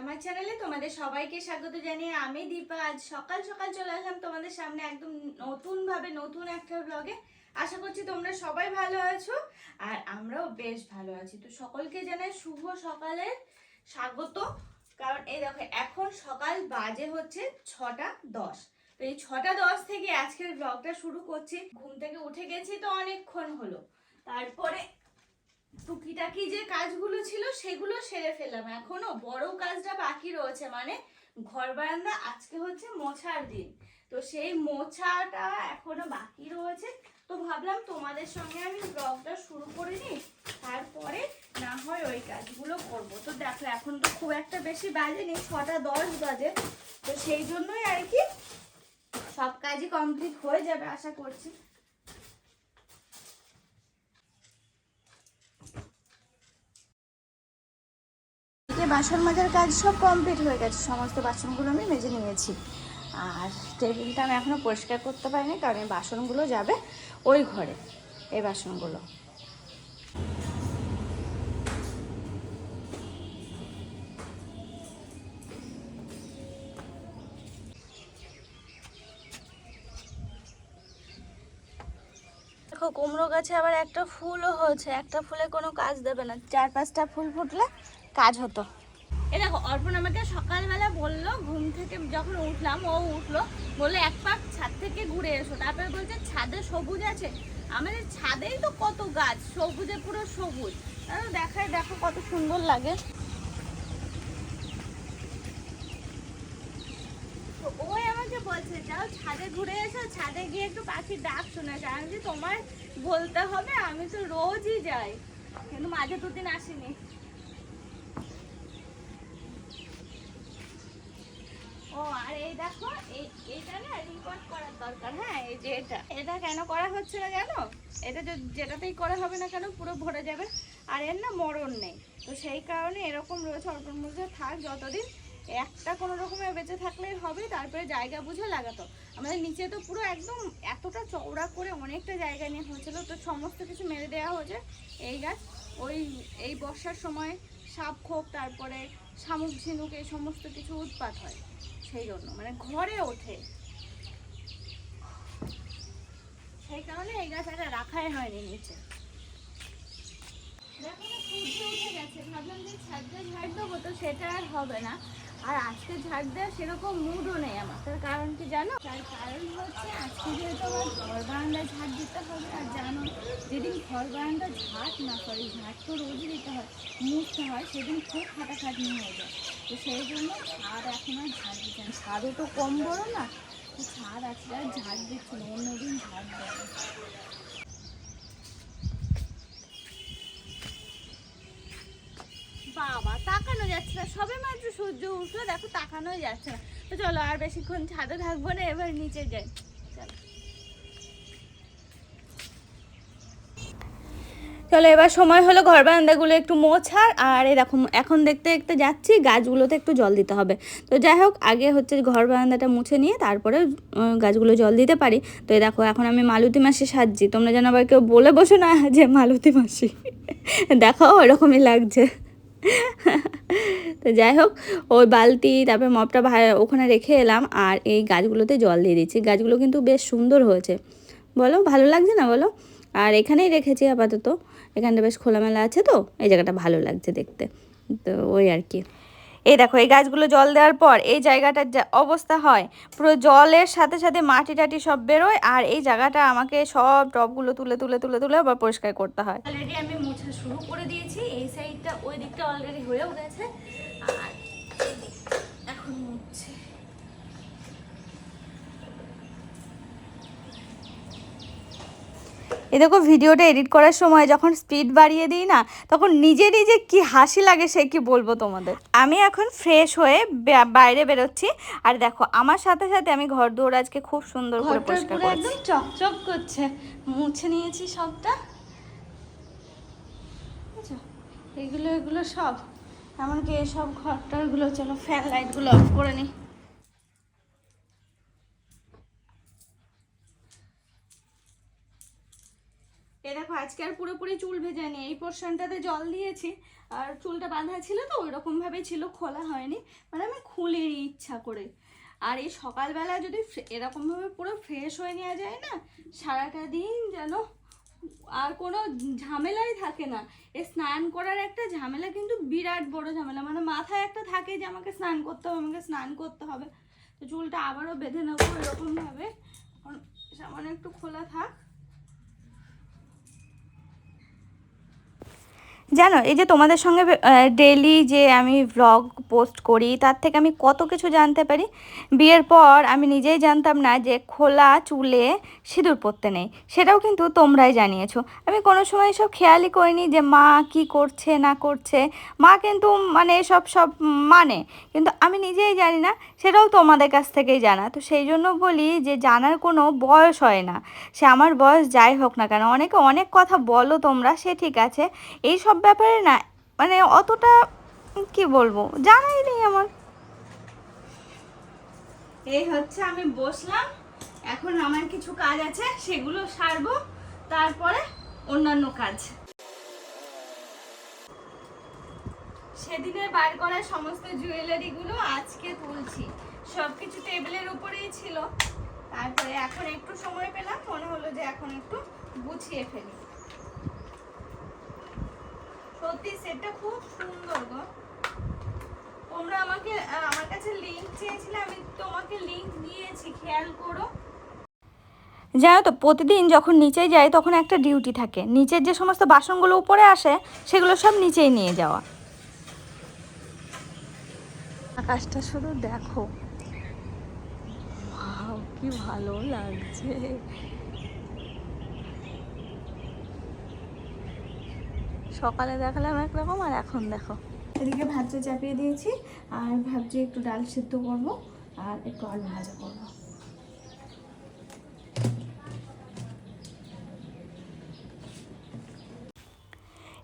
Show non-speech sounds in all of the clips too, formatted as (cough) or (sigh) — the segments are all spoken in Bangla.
আমার চ্যানেলে তোমাদের সবাইকে স্বাগত জানিয়ে আমি দীপা। আজ সকাল সকাল চলে আসলাম তোমাদের সামনে একদম নতুন ভাবে নতুন একটা ব্লগে আশা করছি তোমরা সবাই ভালো আছো আর আমরাও বেশ ভালো আছি। তো সকলকে জানাই শুভ সকালের স্বাগত। কারণ এই দেখো, এখন সকাল বাজে হচ্ছে ছটা দশ। তো এই ছটা দশ থেকে আজকের ব্লগটা শুরু করছি। ঘুম থেকে উঠে গেছি তো অনেকক্ষণ হলো। তারপরে টুকিটাকি যে কাজগুলো ছিল সেগুলো সেরে ফেললাম। এখনও বড় কাজটা বাকি রয়েছে মানে ঘর বারান্দা আজকে হচ্ছে মোছার দিন। তো সেই মোছাটা এখনও বাকি রয়েছে। তো ভাবলাম তোমাদের সঙ্গে আমি ব্লগটা শুরু করে নিই, তারপরে না হয় ওই কাজগুলো করব। তো দেখো, এখন তো খুব একটা বেশি বাজে বাজেনি ছটা দশ বাজে। তো সেই জন্যই আর কি সব কাজই কমপ্লিট হয়ে যাবে, আশা করছি। বাসন মাজার কাজ সব কমপ্লিট হয়ে গেছে। সমস্ত বাসনগুলো আমি মেজে নিয়েছি। আর টেবিলটা আমি এখনও পরিষ্কার করতে পারিনি, কারণ এই বাসনগুলো যাবে ওই ঘরে, এই বাসনগুলো। দেখো, কুমড়ো গাছে আবার একটা ফুলও হয়েছে। একটা ফুলে কোনো কাজ দেবে না। চার পাঁচটা ফুল ফুটলে কাজ হতো। এ দেখো, অর্পণ আমাকে সকালবেলা বলল, ঘুম থেকে যখন উঠলাম, ও উঠল, বলল, এক পাক ছাদ থেকে ঘুরে এসো। তারপরে বলছে, ছাদে সবুজ আছে। আমাদের ছাদেই তো কত গাছ, সবুজে পুরো সবুজ। দেখায়, দেখো কত সুন্দর লাগে। ওই আমাকে বলছে, যাও ছাদে ঘুরে এসো, ছাদে গিয়ে একটু পাখির ডাক আমি তোমার বলতে হবে, আমি তো রোজই যাই। কিন্তু মাঝে দুদিন আসিনি। ও আর এই দেখো, এই এইটা না রিপোর্ট দরকার। হ্যাঁ এই যে এটা। এটা কেন করা না জানো? এটা যেটাতেই করা হবে না কেন, পুরো ভরে যাবে। আর এর না মরণ নেই। তো সেই কারণে এরকম রয়েছে থাক যতদিন। একটা কোনো রকমে বেঁচে থাকলেই হবে, তারপরে জায়গা বুঝে লাগাতো। আমাদের নিচে তো পুরো একদম এতটা চওড়া করে অনেকটা জায়গা নিয়ে হয়েছিল, তো সমস্ত কিছু মেরে দেওয়া হয়েছে। এই গাছ, ওই, এই বর্ষার সময় সাপ খোপ, তারপরে শামুক ঝিনুক, এই সমস্ত কিছু উৎপাত হয়। সেই জন্য মানে ঘরে ওঠে। সেই কারণে এই গাছটা রাখাই হয়নি নিচে। সূর্য উঠে গেছে। ভাবলাম যে দেবো তো, সেটা আর হবে না। আর আজকে সেরকম মুডও নেই আমার। তার কারণ কি জানো? তার কারণ হচ্ছে আজকে যেহেতু আমার ঘর দিতে হবে, আর জানো, যেদিন ঘর না সরি ঝাড় তো রোজই দিতে হয়, মুছতে হয়, সেদিন খুব খাটাখাটনি হয়ে যায়। তো সেই জন্য ছাদ এখন আর ঝাড় দিচ্ছে না। ছাদও তো কম বড় না তো ছাদ আজকে আর ঝাড় দিচ্ছে না, অন্যদিন ঝাড় দেবে বাবা, তাকানো যাচ্ছে না, সবে মাত্র সূর্য উঠল, দেখো তাকানোই যাচ্ছে না। তো চলো আর বেশিক্ষণ ছাদে থাকব না, এবার নিচে যাই। চলো এবার সময় হলো ঘর বারান্দাগুলো একটু মোছার, আর এই দেখো, এখন দেখতে দেখতে যাচ্ছি, গাছগুলোতে একটু জল দিতে হবে। তো যাই হোক, আগে হচ্ছে ঘর বারান্দাটা মুছে নিয়ে তারপরে গাছগুলো জল দিতে পারি। তো এই দেখো, এখন আমি মালতী মাসি সাজছি। তোমরা যেন আবার কেউ বলে বসো না যে মালতী মাসি। দেখো ওরকমই লাগছে। তো যাই হোক, ওই বালতি, তারপরে মপটা ওখানে রেখে এলাম, আর এই গাছগুলোতে জল দিয়ে দিচ্ছি। গাছগুলো কিন্তু বেশ সুন্দর হয়েছে। বলো, ভালো লাগছে না বলো? আর এখানেই রেখেছি আপাতত। এখানটা বেশ খোলামেলা আছে তো, এই জায়গাটা ভালো লাগছে দেখতে। তো ওই আর কি। এই দেখো, এই গাছগুলো জল দেওয়ার পর এই জায়গাটার যা অবস্থা হয়, পুরো জলের সাথে সাথে মাটি টাটি সব বেরোয় আর এই জায়গাটা আমাকে সব টবগুলো তুলে তুলে তুলে তুলে আবার পরিষ্কার করতে হয়। অলরেডি আমি মোছা শুরু করে দিয়েছি, এই সাইডটা ওই দিকটা অলরেডি হয়েও গেছে, আর এখন মুছছে। এ দেখো ভিডিওটা এডিট করার সময় যখন স্পিড বাড়িয়ে দিই না তখন নিজে নিজে কি হাসি লাগে সে কি বলব তোমাদের? আমি এখন ফ্রেশ হয়ে বাইরে বেরোচ্ছি। আর দেখো আমার সাথে সাথে আমি ঘর দুয়ার আজকে খুব সুন্দর করে পরিষ্কার একদম চকচক করছে। মুছে নিয়েছি সবটা। এগুলো এগুলো সব। এমনকি এসব ঘরটারগুলো চলো ফ্যান লাইটগুলো অফ করে নিই এ দেখো, আজকে আর পুরোপুরি চুল ভেজে নি এই পোর্শনটাতে জল দিয়েছি, আর চুলটা বাঁধা ছিল তো ওই রকমভাবে ছিল, খোলা হয়নি। মানে আমি খুলিনি ইচ্ছা করে। আর এই সকালবেলা যদি এরকমভাবে পুরো ফ্রেশ হয়ে নেওয়া যায় না, সারাটা দিন যেন আর কোনো ঝামেলাই থাকে না। এই স্নান করার একটা ঝামেলা কিন্তু বিরাট বড় ঝামেলা। মানে মাথায় একটা থাকে যে আমাকে স্নান করতে হবে, আমাকে স্নান করতে হবে। তো চুলটা আবারও বেঁধে নেব এরকমভাবে। এখন সামান্য একটু খোলা থাক। জানো, এই যে তোমাদের সঙ্গে ডেলি যে আমি ভ্লগ পোস্ট করি, তার থেকে আমি কত কিছু জানতে পারি। বিয়ের পর আমি নিজেই জানতাম না যে খোলা চুলে সিঁদুর পরতে নেই। সেটাও কিন্তু তোমরাই জানিয়েছো। আমি কোনো সময় সব খেয়ালই করিনি যে মা কি করছে, না করছে। মা কিন্তু মানে সব সব মানে। কিন্তু আমি নিজেই জানি না সেটাও তোমাদের কাছ থেকেই জানা। তো সেই জন্য বলি যে, জানার কোনো বয়স হয় না। সে আমার বয়স যাই হোক না কেন, অনেকে অনেক কথা বলো তোমরা, সে ঠিক আছে। এই সব ব্যাপারে না মানে অতটা কি বলব, জানাই নেই আমার। এই হচ্ছে আমি বসলাম, এখন আমার কিছু কাজ আছে, সেগুলো সারবো, তারপরে অন্যান্য কাজ। সেদিনের বার করা সমস্ত জুয়েলারিগুলো আজকে তুলছি। সব কিছু টেবিলের উপরেই ছিল। তারপরে এখন একটু সময় পেলাম, মনে হলো যে এখন একটু গুছিয়ে ফেলি। সত্যি সেটটা খুব সুন্দর গো। তোমরা আমাকে আমার কাছে লিংক চেয়েছিলে, আমি তোমাকে লিংক দিয়েছি, খেয়াল করো। জানো তো, প্রতিদিন যখন নিচে যাই, তখন একটা ডিউটি থাকে। নিচের যে সমস্ত বাসনগুলো উপরে আসে, সেগুলো সব নিচেই নিয়ে যাওয়া। আকাশটা শুধু দেখো। কি ভালো লাগছে। সকালে দেখালাম একরকম আর এখন দেখো। এদিকে ভাতটা চাপিয়ে দিয়েছি আর ভাবছি একটু ডাল সিদ্ধ করব আর একটু আলু ভাজা করব।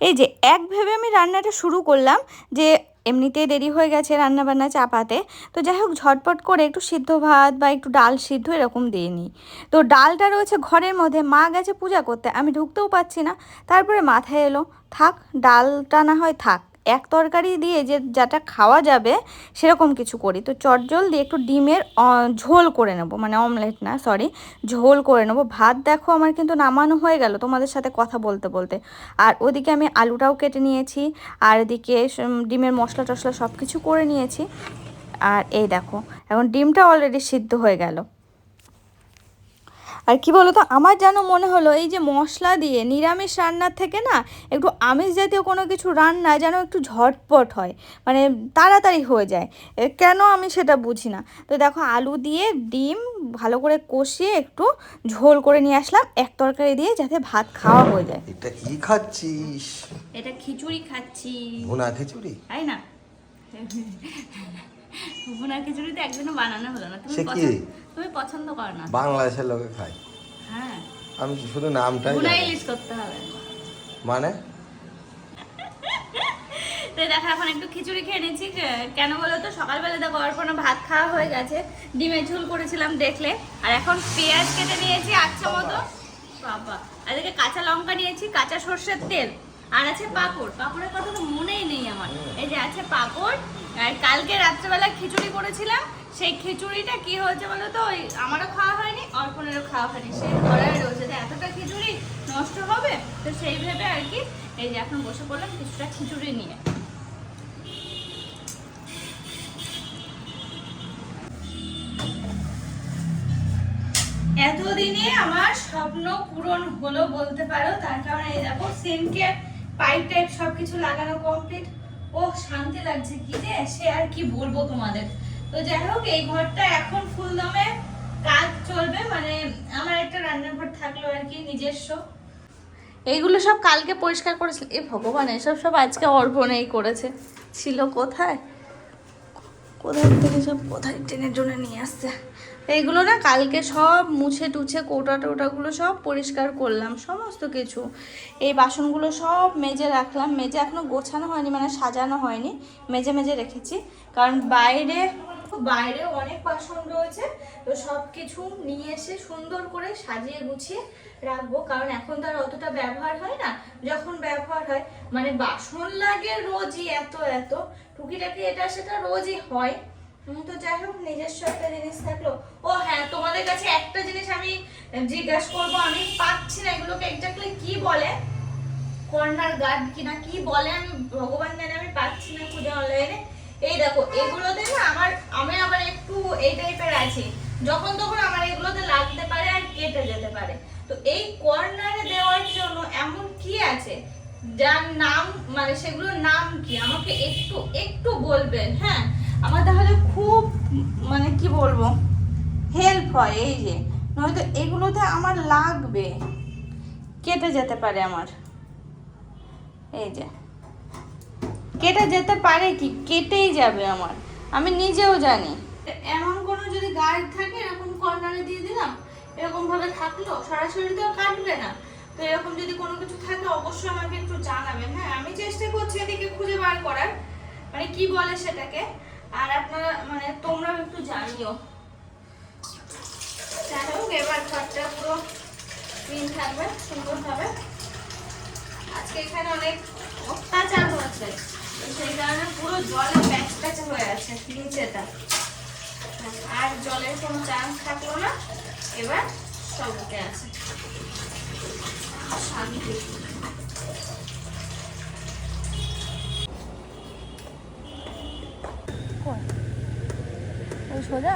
এই যে এক ভেবে আমি রান্নাটা শুরু করলাম যে এমনিতেই দেরি হয়ে গেছে রান্নাবান্না চাপাতে। তো যাই হোক, ঝটপট করে একটু সিদ্ধ ভাত বা একটু ডাল সিদ্ধ এরকম দিয়ে নিই। তো ডালটা রয়েছে ঘরের মধ্যে, মা গেছে পূজা করতে, আমি ঢুকতেও পাচ্ছি না। তারপরে মাথায় এলো, থাক, ডালটা না হয় থাক। এক তরকারি দিয়ে যে যাটা খাওয়া যাবে সেরকম কিছু করি। তো চটজল দিয়ে একটু ডিমের ঝোল করে নেব। মানে অমলেট না সরি ঝোল করে নেব। ভাত দেখো আমার কিন্তু নামানো হয়ে গেল তোমাদের সাথে কথা বলতে বলতে। আর ওদিকে আমি আলুটাও কেটে নিয়েছি, আর এদিকে ডিমের মশলা টশলা সব কিছু করে নিয়েছি। আর এই দেখো, এখন ডিমটা অলরেডি সিদ্ধ হয়ে গেল। আর কি বলতো আমার যেন মনে হলো এই যে মশলা দিয়ে নিরামিষ রান্নার থেকে না একটু আমিষ জাতীয় কোনো কিছু রান্না যেন একটু ঝটপট হয় মানে তাড়াতাড়ি হয়ে যায়। কেন আমি সেটা বুঝি না। তো দেখো আলু দিয়ে ডিম ভালো করে কষিয়ে একটু ঝোল করে নিয়ে আসলাম এক তরকারি দিয়ে যাতে ভাত খাওয়া হয়ে যায়। এটা কি খাচ্ছিস? এটা খিচুড়ি খাচ্ছি। ভুনা খিচুড়ি? তাই না? ভুনা খিচুড়ি তো একদিনও বানানো হলো না। তুমি? পছন্দ তুমি পছন্দ করো না। বাংলাদেশের লোকে খায়। হ্যাঁ। আমি শুধু নামটাই ভুনা ইলিশ করতে হবে। মানে? তো দেখো এখন একটু খিচুড়ি খেয়ে নিচ্ছি। কেন বলো তো? সকালবেলা দেখো ভাত খাওয়া হয়ে গেছে। ডিমের ঝোল করেছিলাম দেখলে। আর এখন পেঁয়াজ কেটে নিয়েছি আচ্ছা মতো। বাবা। আর এদিকে কাঁচা লঙ্কা নিয়েছি কাঁচা সর্ষের তেল। আর আছে পাঁপড়। পাঁপড়ের কথা তো মনেই নেই আমার। এই যে আছে পাঁপড় আর কালকে রাত্রেবেলা খিচুড়ি করেছিলাম, সেই খিচুড়িটা কি হয়েছে বলো তো? ওই আমারও খাওয়া হয়নি, অর্পণেরও খাওয়া হয়নি। সেই ঘরে রয়েছে যে এতটা খিচুড়ি নষ্ট হবে, তো সেই ভেবে আর কি এই যে এখন বসে পড়লাম কিছুটা খিচুড়ি নিয়ে। এতদিনে আমার স্বপ্ন পূরণ হলো বলতে পারো, তার কারণে এই দেখো সিনকে পাইপ টাইপ সবকিছু লাগানো কমপ্লিট ও শান্তি লাগছে কি রে সে আর কি বলব তোমাদের? তো যাই হোক, এই ঘরটা এখন ফুল দমে কাজ চলবে মানে আমার একটা রান্নাঘর থাকল আর কি, নিজস্ব। এইগুলো সব কালকে পরিষ্কার করেছিল। এ ভগবান, এসব সব আজকে অর্পণেই করেছে। ছিল কোথায়? কোথায় থেকে সব কোথায় টেনের জন্য নিয়ে আসছে? এইগুলো না কালকে সব মুছে টুছে কৌটা টোটাগুলো সব পরিষ্কার করলাম, সমস্ত কিছু। এই বাসনগুলো সব মেজে রাখলাম। মেজে এখনও গোছানো হয়নি মানে সাজানো হয়নি। মেজে মেজে রেখেছি। কারণ বাইরে, বাইরেও অনেক বাসন রয়েছে, তো সব কিছু নিয়ে এসে সুন্দর করে সাজিয়ে গুছিয়ে রাখব। কারণ এখন তো আর অতটা ব্যবহার হয় না। যখন ব্যবহার হয় মানে বাসন লাগে রোজই, এত এত। টুকিটাকি এটা সেটা রোজই হয়। তো যাই হোক, নিজস্ব একটা জিনিস থাকল। ও হ্যাঁ তোমাদের কাছে একটা জিনিস আমি জিজ্ঞাসা করব, আমি পাচ্ছি না এগুলোকে এক্স্যাক্টলি কি বলে? কর্নার গার্ড কিনা কি বলে আমি ভগবান জানে, আমি পাচ্ছি না খুঁজে অনলাইনে এই দেখো, এগুলোতে না আমার, আমি আবার একটু এই টাইপের আছি। যখন তখন আমার এগুলোতে লাগতে পারে আর কেটে যেতে পারে। তো এই কর্নারে দেওয়ার জন্য এমন কি আছে? যার নাম মানে সেগুলোর নাম কি? আমাকে একটু একটু বলবেন হ্যাঁ? আমার তাহলে খুব মানে কি বলব হেল্প হয় এই যে। নয়তো এগুলোতে আমার লাগবে। কেটে যেতে পারে আমার। এই যে। কেটে যেতে পারে কি? কেটেই যাবে আমার। আমি নিজেও জানি। এমন কোনো যদি গার্ড থাকে, এরকম কর্নারে দিয়ে দিলাম, এরকম ভাবে থাকল, সরাসরি তো কাটবে না। তো এরকম যদি কোনো কিছু থাকে, অবশ্যই আমাকে একটু জানাবেন। হ্যাঁ আমি চেষ্টা করছি এদিকে খুঁজে বার করার। মানে কি বলে সেটাকে? আর আপনারা মানে তোমরাও একটু জানিও। যাই হোক এবার ঘরটা পুরো ক্লিন থাকবে সুন্দরভাবে আজকে এখানে অনেক অত্যাচার হয়েছে। সেই কারণে পুরো জলে প্যাচ প্যাচ হয়ে আছে নিচেটা। আর জলের কোনো চান্স থাকল না। এবার সব উঠে আছে। শান্তি সোজা?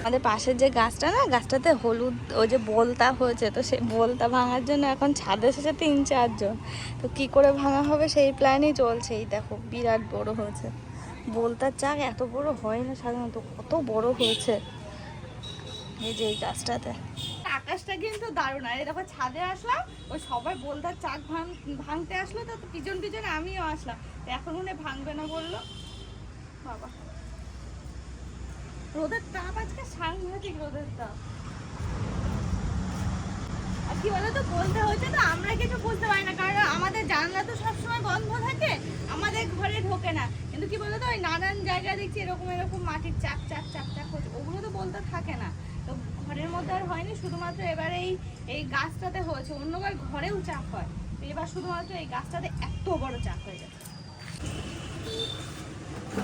আমাদের পাশের যে গাছটা না, গাছটাতে হলুদ, ওই যে বলতা হয়েছে, তো সেই বলতা ভাঙার জন্য এখন ছাদে এসেছে তিন, চারজন। তো কি করে ভাঙা হবে সেই প্ল্যানই চলছে। এই দেখো, বিরাট বড় হয়েছে। বলতার চাক এত বড় হয় না সাধারণত, কত বড় হয়েছে। এই যে এই গাছটাতে। আকাশটা কিন্তু দারুণ। আর দেখো, ছাদে আসলাম, ওই সবাই বলতার চাক ভাঙ, ভাঙতে আসলো, তো পিছন পিছনে আমিও আসলাম। এখন মনে ভাঙবে না বলল। বাবা। রোদের তাপ আজকে সাংঘাতিক রোদের তাপ। আর কি বলতো, বলতে হচ্ছে তো আমরা কিছু বুঝতে পারি না, কারণ আমাদের জানলা তো সবসময় বন্ধ থাকে, আমাদের ঘরে ঢোকে না। কিন্তু কি বলতো, ওই নানান জায়গায় দেখছি এরকম এরকম মাটির চাক চাক চাক চাক হচ্ছে, ওগুলো তো বলতে থাকে না। তো ঘরের মধ্যে আর হয়নি, শুধুমাত্র এবার এই এই গাছটাতে হয়েছে অন্যবার ঘরেও চাপ হয়। এবার শুধুমাত্র এই গাছটাতে এত বড় চাপ হয়ে গেছে।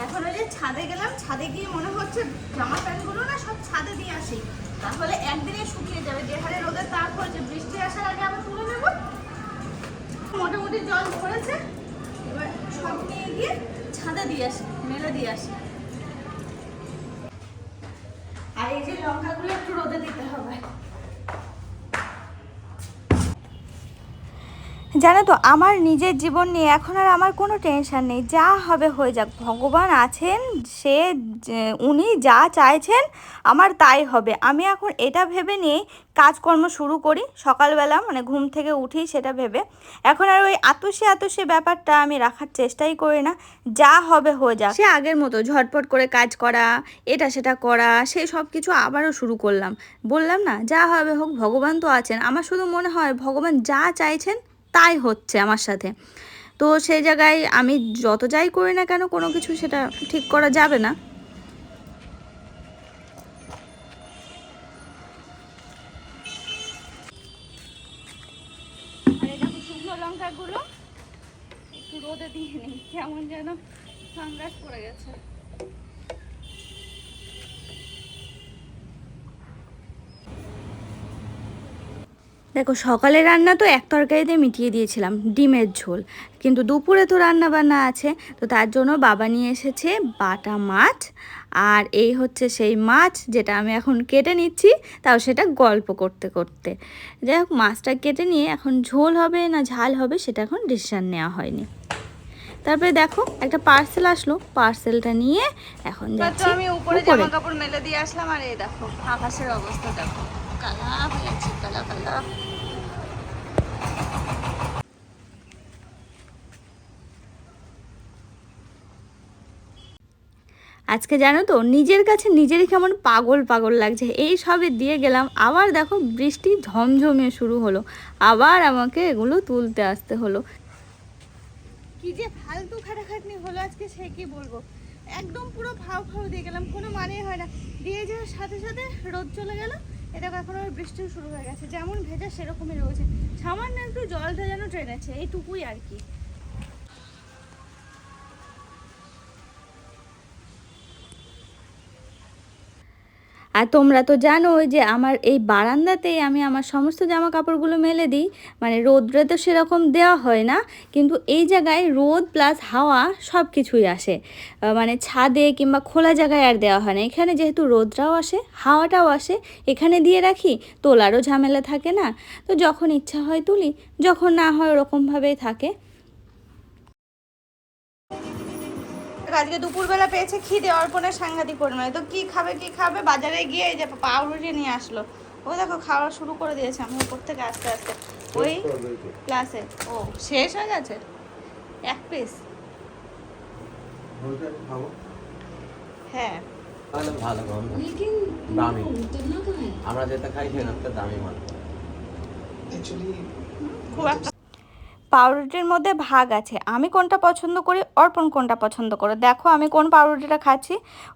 এখন ওই যে ছাদে গেলাম, ছাদে গিয়ে মনে হচ্ছে জামা প্যান্টগুলো না সব ছাদে দিয়ে আসি। তাহলে একদিনে শুকিয়ে যাবে। যে হারে রোদের তাপ হয়েছে বৃষ্টি আসার আগে আবার তুলে নেব। মোটামুটি জল পড়েছে। এবার সব নিয়ে গিয়ে ছাদে দিয়ে আসি, মেলে দিয়ে আসি। আর এই যে লঙ্কাগুলো একটু রোদে দিতে হবে জানো তো, আমার নিজের জীবন নিয়ে এখন আর আমার কোনো টেনশন নেই। যা হবে হয়ে যাক। ভগবান আছেন, সে উনি যা চাইছেন আমার তাই হবে। আমি এখন এটা ভেবে নিয়েই কাজকর্ম শুরু করি। সকালবেলা মানে ঘুম থেকে উঠি সেটা ভেবে। এখন আর ওই আতসে আতসে ব্যাপারটা আমি রাখার চেষ্টাই করি না। যা হবে হয়ে যাক। সে আগের মতো ঝটপট করে কাজ করা, এটা সেটা করা সেই সব কিছু আবারও শুরু করলাম। বললাম না, যা হবে হোক, ভগবান তো আছেন। আমার শুধু মনে হয় ভগবান যা চাইছেন তাই হচ্ছে আমার সাথে। তো সেই জায়গায় আমি যত যাই করি না কেন কোনো কিছু সেটা ঠিক করা যাবে না। লঙ্কাগুলো একটু রোদে দিয়ে নিই, কেমন যেন ফাঙ্গাস পড়ে গেছে। দেখো সকালে রান্না তো এক তরকারিতে মিটিয়ে দিয়েছিলাম ডিমের ঝোল। কিন্তু দুপুরে তো রান্না বান্না আছে তো তার জন্য বাবা নিয়ে এসেছে বাটা মাছ। আর এই হচ্ছে সেই মাছ যেটা আমি এখন কেটে নিচ্ছি তাও সেটা গল্প করতে করতে। যাই হোক মাছটা কেটে নিয়ে এখন ঝোল হবে না ঝাল হবে সেটা এখন ডিসিশান নেওয়া হয়নি। তারপরে দেখো একটা পার্সেল আসলো পার্সেলটা নিয়ে এখন যাচ্ছি আমি উপরে উপরে। জামা কাপড় মেলে দিয়ে আসলাম আর এই দেখো আকাশের অবস্থা দেখো। আজকে জানো তো, নিজের কাছে নিজেরই কেমন পাগল পাগল লাগছে। এই সবে দিয়ে গেলাম, আবার দেখো বৃষ্টি ঝমঝমিয়ে শুরু হলো। আবার আমাকে এগুলো তুলতে আসতে হলো। কি যে ফালতু খাটাখাটনি হলো আজকে, সে কি বলব? একদম পুরো ফাও ফাও দিয়ে গেলাম, কোনো মানে হয় না। দিয়ে যাওয়ার সাথে সাথে রোদ চলে গেল এটা এখন বৃষ্টিও শুরু হয়ে গেছে, যেমন ভেজা সেরকমই রয়েছে। সামান্য একটু জলটা যেন ট্রেনেছে এইটুকুই আর কি। আর তোমরা তো জানোই যে আমার এই বারান্দাতেই আমি আমার সমস্ত জামা কাপড়গুলো মেলে দিই। মানে রোদ্রে তো সেরকম দেওয়া হয় না, কিন্তু এই জায়গায় রোদ প্লাস হাওয়া সব কিছুই আসে মানে ছাদে কিংবা খোলা জায়গায় আর দেওয়া হয় না। এখানে যেহেতু রোদটাও আসে, হাওয়াটাও আসে, এখানে দিয়ে রাখি, তোলারও ঝামেলা থাকে না। তো যখন ইচ্ছা হয় তুলি, যখন না হয় ওরকমভাবেই থাকে। আজকে দুপুরবেলা পেয়েছে খিদে অর্পণের সাংঘাতিক পরিমাণে। তো কি খাবে কি খাবে? বাজারে গিয়ে এই যে পাউরুটি নিয়ে আসলো। ও দেখো খাওয়া শুরু করে দিয়েছে। আমি উপর থেকে আস্তে আস্তে। ওই ক্লাসে ও শেষ হয়ে গেছে? এক পিস হ্যাঁ। ভালো দামি। আমরা যেটা খাই সেটা দামি মাল। খুব একটা পাউরুটির মধ্যে ভাগ আছে। আমি কোনটা পছন্দ করি, অর্পণ কোনটা পছন্দ করে? দেখো আমি কোন পাউরুটিটা খাচ্ছি।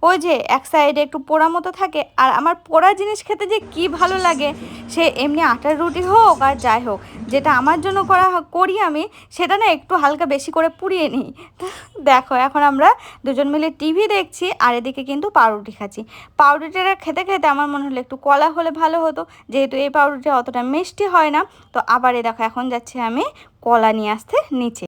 ওই যে এক সাইডে একটু পোড়া মতো থাকে আর আমার পোড়া জিনিস খেতে যে কি ভালো লাগে, সে এমনি আটার রুটি হোক আর যাই হোক, যেটা আমার জন্য করা করি আমি, সেটা না একটু হালকা বেশি করে পুড়িয়ে নিই। (laughs) দেখো এখন আমরা দুজন মিলে টিভি দেখছি আর এদিকে কিন্তু পাউরুটি খাচ্ছি। পাউরুটিটা খেতে খেতে আমার মনে হলো একটু কলা হলে ভালো হতো, যেহেতু এই পাউরুটি অতটা মিষ্টি হয় না। তো আবার এ দেখো এখন যাচ্ছি আমি কলা নিয়ে আসতে নিচে।